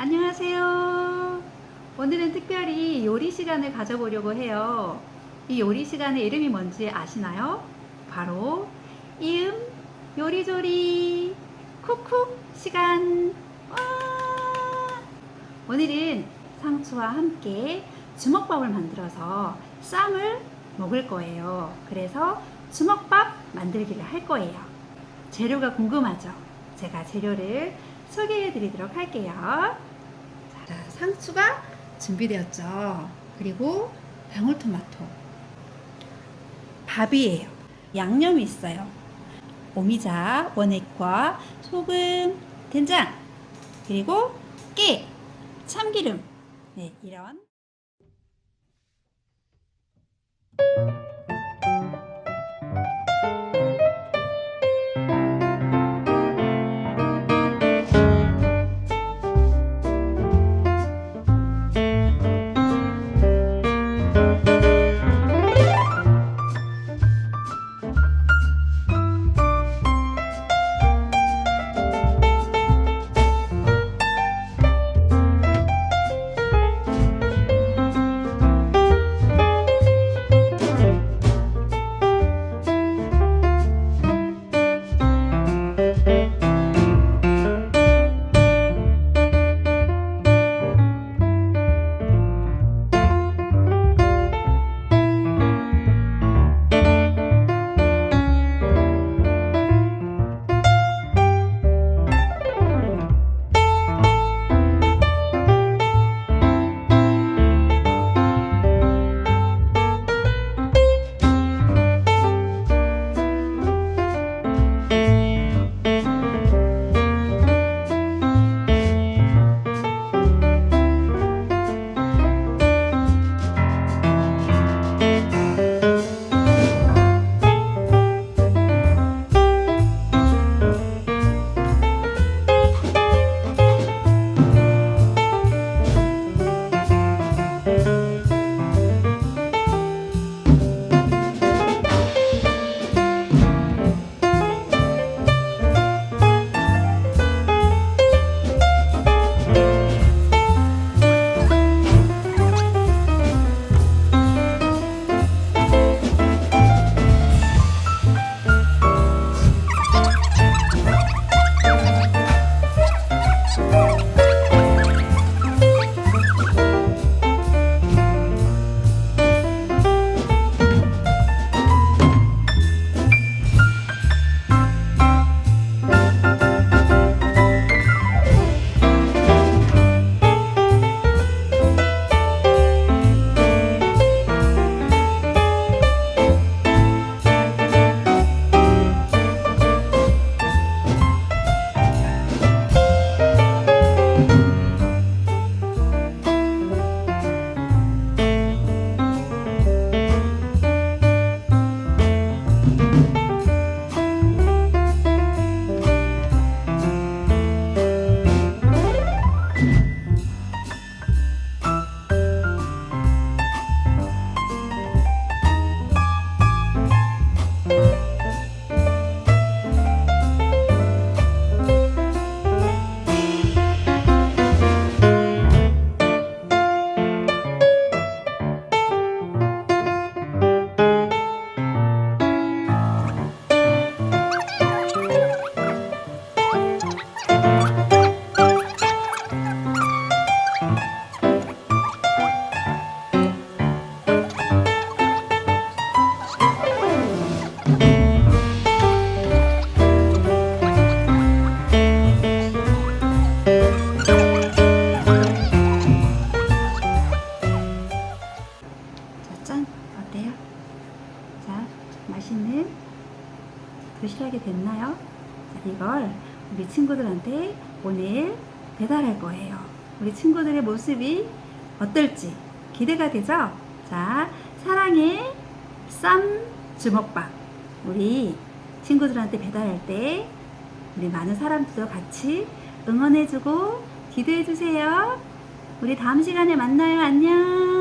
안녕하세요. 오늘은 특별히 요리 시간을 가져보려고 해요. 이 요리 시간의 이름이 뭔지 아시나요? 바로 이음 요리조리 쿡쿡 시간. 와! 오늘은 상추와 함께 주먹밥을 만들어서 쌈을 먹을 거예요. 그래서 주먹밥 만들기를 할 거예요. 재료가 궁금하죠? 제가 재료를 소개해 드리도록 할게요. 자, 상추가 준비되었죠. 그리고 방울토마토. 밥이에요. 양념이 있어요. 오미자, 원액과 소금, 된장, 그리고 깨, 참기름. 네, 이런. 도시락이 됐나요? 자, 이걸 우리 친구들한테 오늘 배달할 거예요. 우리 친구들의 모습이 어떨지 기대가 되죠? 자, 사랑의 쌈 주먹밥. 우리 친구들한테 배달할 때 우리 많은 사람들도 같이 응원해주고 기도해주세요. 우리 다음 시간에 만나요. 안녕.